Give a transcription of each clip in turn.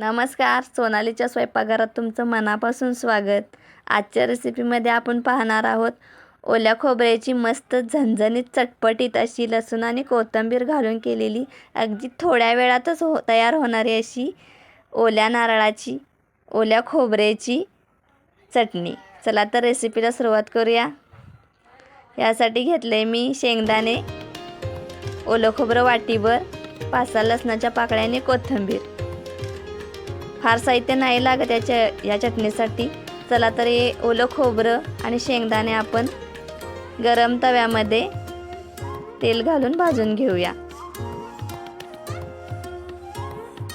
नमस्कार सोनालीच्या स्वयंपाकघरात तुमचं मनापासून स्वागत. आजच्या रेसिपीमध्ये आपण पाहणार आहोत ओल्या खोबऱ्याची मस्त झणझणीत चटपटीत अशी लसूण आणि कोथिंबीर घालून केलेली अगदी थोड्या वेळातच हो तयार होणारी अशी ओल्या नारळाची ओल्या खोबऱ्याची चटणी. चला तर रेसिपीला सुरुवात करूया. यासाठी घेतले मी शेंगदाणे ओलं खोबरं वाटीभर पाच सहा लसणाच्या पाकळ्याने कोथिंबीर. फार साहित्य नाही लागत याच्या या चटणीसाठी. चला तर हे ओलं खोबरं आणि शेंगदाणे आपण गरम तव्यामध्ये तेल घालून भाजून घेऊया.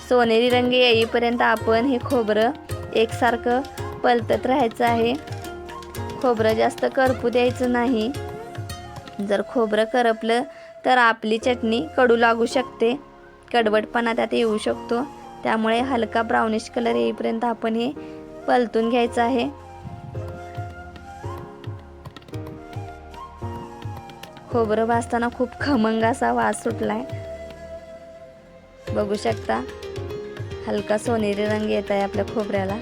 सोनेरी रंग येईपर्यंत आपण हे खोबरं एकसारखं पलतत राहायचं आहे. खोबरं जास्त करपू द्यायचं नाही. जर खोबरं करपलं तर आपली चटणी कडू लागू शकते. कडवटपणा त्यात येऊ शकतो. त्यामुळे हलका ब्राउनिश कलर येईपर्यंत आपण हे पलतून घ्यायचं आहे. खोबरं भाजताना खूप खमंग असा वास सुटलाय. बघू शकता हलका सोनेरी रंग येत आहे आपल्या खोबऱ्याला.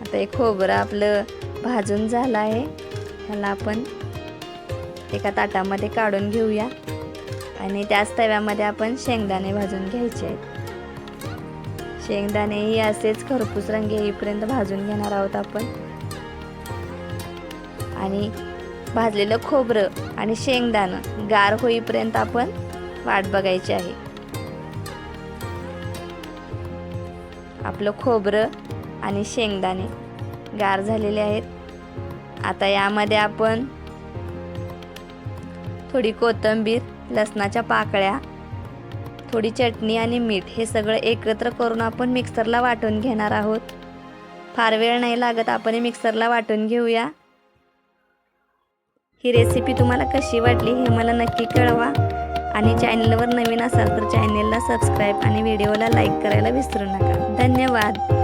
आता हे खोबरं आपलं भाजून झालं आहे. ह्याला आपण एका ताटामध्ये काढून घेऊया. आणि त्याच तव्यामध्ये आपण शेंगदाणे भाजून घ्यायचे आहेत. शेंगदाणेही असेच खरपूस रंग येईपर्यंत भाजून घेणार आहोत आपण. आणि भाजलेलं खोबरं आणि शेंगदाणं गार होईपर्यंत आपण वाट बघायची आहे. आपलं खोबरं आणि शेंगदाणे गार झालेले आहेत. आता यामध्ये आपण थोडी कोथिंबीर लसणाच्या पाकळ्या थोडी चटणी आणि मीठ हे सगळं एकत्र करून आपण मिक्सरला वाटून घेणार आहोत. फार वेळ नाही लागत आपण हे मिक्सरला वाटून घेऊया. ही रेसिपी तुम्हाला कशी वाटली हे मला नक्की कळवा. आणि चॅनलवर नवीन असाल तर चॅनलला सबस्क्राईब आणि व्हिडिओला लाईक करायला विसरू नका. धन्यवाद.